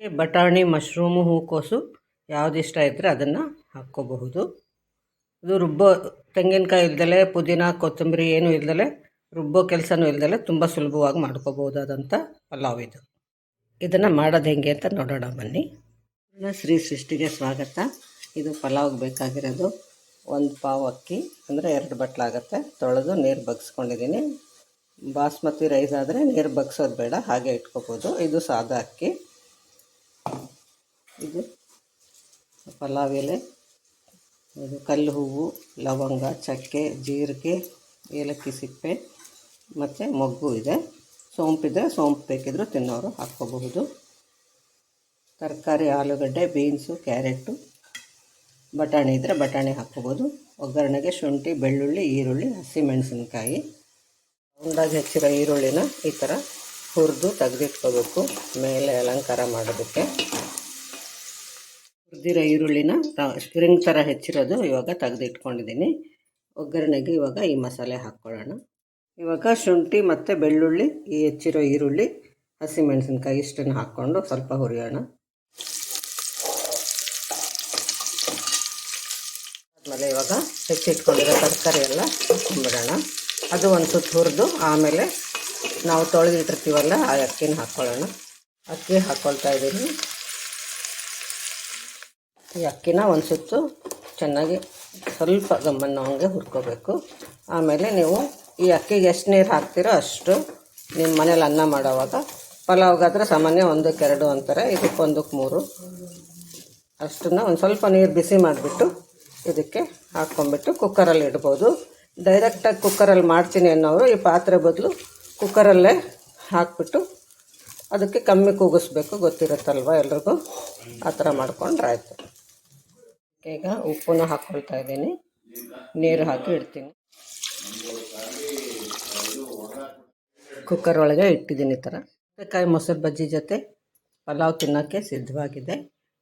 ಬಟಾಣಿ, ಮಶ್ರೂಮು, ಹೂಕೋಸು ಯಾವ್ದು ಇಷ್ಟ ಇದ್ದರೆ ಅದನ್ನು ಹಾಕ್ಕೋಬಹುದು. ಇದು ರುಬ್ಬೋ ತೆಂಗಿನಕಾಯಿ ಇಲ್ದಲೆ, ಪುದೀನ, ಕೊತ್ತಂಬರಿ ಏನೂ ಇಲ್ದಲೆ, ರುಬ್ಬೋ ಕೆಲಸನೂ ಇಲ್ದಲೆ ತುಂಬ ಸುಲಭವಾಗಿ ಮಾಡ್ಕೋಬಹುದಾದಂಥ ಪಲಾವ್ ಇದು. ಇದನ್ನು ಮಾಡೋದು ಹೆಂಗೆ ಅಂತ ನೋಡೋಣ ಬನ್ನಿ. ಶ್ರೀ ಸೃಷ್ಟಿಗೆ ಸ್ವಾಗತ. ಇದು ಪಲಾವ್ಗೆ ಬೇಕಾಗಿರೋದು ಒಂದು ಪಾವ್ ಅಕ್ಕಿ, ಅಂದರೆ ಎರಡು ಬಟ್ಲಾಗತ್ತೆ ತೊಳೆದು ನೀರು ಬಗ್ಸ್ಕೊಂಡಿದ್ದೀನಿ ಬಾಸ್ಮತಿ ರೈಸ್ ಆದರೆ ನೀರು ಬಗ್ಸೋದು ಬೇಡ, ಹಾಗೆ ಇಟ್ಕೋಬೋದು. ಇದು ಸಾದಾ ಅಕ್ಕಿ. ಇದು ಪಲಾವ್ ಎಲೆ, ಇದು ಕಲ್ಲು ಹೂವು, ಲವಂಗ, ಚಕ್ಕೆ, ಜೀರಿಗೆ, ಏಲಕ್ಕಿ ಸಿಪ್ಪೆ, ಮತ್ತು ಮೊಗ್ಗು ಇದೆ. ಸೋಂಪಿದ್ರೆ ಸೋಂಪು ಬೇಕಿದ್ದರೂ ತಿನ್ನೋರು ಹಾಕ್ಕೋಬಹುದು. ತರಕಾರಿ, ಆಲೂಗಡ್ಡೆ, ಬೀನ್ಸು, ಕ್ಯಾರೆಟು, ಬಟಾಣಿ ಇದ್ದರೆ ಬಟಾಣಿ ಹಾಕ್ಕೋಬೋದು ಒಗ್ಗರಣೆಗೆ ಶುಂಠಿ, ಬೆಳ್ಳುಳ್ಳಿ, ಈರುಳ್ಳಿ ಹಸಿಮೆಣಸಿನ್ಕಾಯಿ ಉಂಡಾಗಿ ಹೆಚ್ಚಿರೋ ಈರುಳ್ಳಿನ ಈ ಥರ ಹುರಿದು ತೆಗೆದಿಟ್ಕೋಬೇಕು, ಮೇಲೆ ಅಲಂಕಾರ ಮಾಡೋದಕ್ಕೆ. ಹುರಿದಿರೋ ಈರುಳ್ಳಿನ ಸ್ಪ್ರಿಂಗ್ ಥರ ಹೆಚ್ಚಿರೋದು ಇವಾಗ ತೆಗೆದಿಟ್ಕೊಂಡಿದ್ದೀನಿ. ಒಗ್ಗರಣೆಗೆ ಇವಾಗ ಈ ಮಸಾಲೆ ಹಾಕ್ಕೊಳ್ಳೋಣ. ಇವಾಗ ಶುಂಠಿ ಮತ್ತು ಬೆಳ್ಳುಳ್ಳಿ, ಈ ಹೆಚ್ಚಿರೋ ಈರುಳ್ಳಿ, ಹಸಿಮೆಣಸಿನ್ಕಾಯಿ ಇಷ್ಟನ್ನು ಹಾಕ್ಕೊಂಡು ಸ್ವಲ್ಪ ಹುರಿಯೋಣ. ಆಮೇಲೆ ಇವಾಗ ಹೆಚ್ಚಿಟ್ಕೊಂಡಿರೋ ತರಕಾರಿ ಎಲ್ಲ ಹಾಕ್ಕೊಂಡ್ಬಿಡೋಣ ಅದು ಒಂದು ಸುತ್ತು ಹುರಿದು, ಆಮೇಲೆ ನಾವು ತೊಳೆದಿಟ್ಟಿರ್ತೀವಲ್ಲ ಆ ಅಕ್ಕಿನ ಹಾಕ್ಕೊಳ್ಳೋಣ ಅಕ್ಕಿ ಹಾಕ್ಕೊಳ್ತಾ ಇದ್ದೀನಿ. ಈ ಅಕ್ಕಿನ ಒಂದು ಸುತ್ತು ಚೆನ್ನಾಗಿ ಸ್ವಲ್ಪ ಗಮ್ಮನ್ನವಂಗೆ ಹುರ್ಕೋಬೇಕು. ಆಮೇಲೆ ನೀವು ಈ ಅಕ್ಕಿಗೆ ಎಷ್ಟು ನೀರು ಹಾಕ್ತೀರೋ ಅಷ್ಟು ನಿಮ್ಮ ಮನೇಲಿ ಅನ್ನ ಮಾಡೋವಾಗ ಪಲಾವ್ಗಾದ್ರೆ ಸಾಮಾನ್ಯ ಒಂದಕ್ಕೆ ಎರಡು ಅಂತಾರೆ, ಇದಕ್ಕೆ ಒಂದಕ್ಕೆ ಮೂರು. ಅಷ್ಟನ್ನು ಒಂದು ಸ್ವಲ್ಪ ನೀರು ಬಿಸಿ ಮಾಡಿಬಿಟ್ಟು ಇದಕ್ಕೆ ಹಾಕ್ಕೊಂಬಿಟ್ಟು ಕುಕ್ಕರಲ್ಲಿ ಇಡ್ಬೋದು. ಡೈರೆಕ್ಟಾಗಿ ಕುಕ್ಕರಲ್ಲಿ ಮಾಡ್ತೀನಿ ಅನ್ನೋರು ಈ ಪಾತ್ರೆ ಬದಲು ಕುಕ್ಕರಲ್ಲೇ ಹಾಕ್ಬಿಟ್ಟು ಅದಕ್ಕೆ ಕಮ್ಮಿ ಕೂಗಿಸ್ಬೇಕು, ಗೊತ್ತಿರುತ್ತಲ್ವ ಎಲ್ರಿಗೂ? ಆ ಥರ ಮಾಡ್ಕೊಂಡ್ರೆ ಆಯಿತು. ಈಗ ಉಪ್ಪನ್ನು ಹಾಕ್ಕೊಳ್ತಾ ಇದ್ದೀನಿ. ನೀರು ಹಾಕಿ ಇಡ್ತೀನಿ. ಕುಕ್ಕರ್ ಒಳಗೆ ಇಟ್ಟಿದ್ದೀನಿ ಈ ಥರ. ಕಾಯಿ ಮೊಸರು ಬಜ್ಜಿ ಜೊತೆ ಪಲಾವ್ ತಿನ್ನೋಕ್ಕೆ ಸಿದ್ಧವಾಗಿದೆ.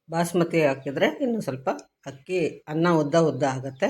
ಬಾಸ್ಮತಿ ಹಾಕಿದರೆ ಇನ್ನೂ ಸ್ವಲ್ಪ ಅಕ್ಕಿ ಅನ್ನ ಉದ್ದ ಉದ್ದ ಆಗುತ್ತೆ.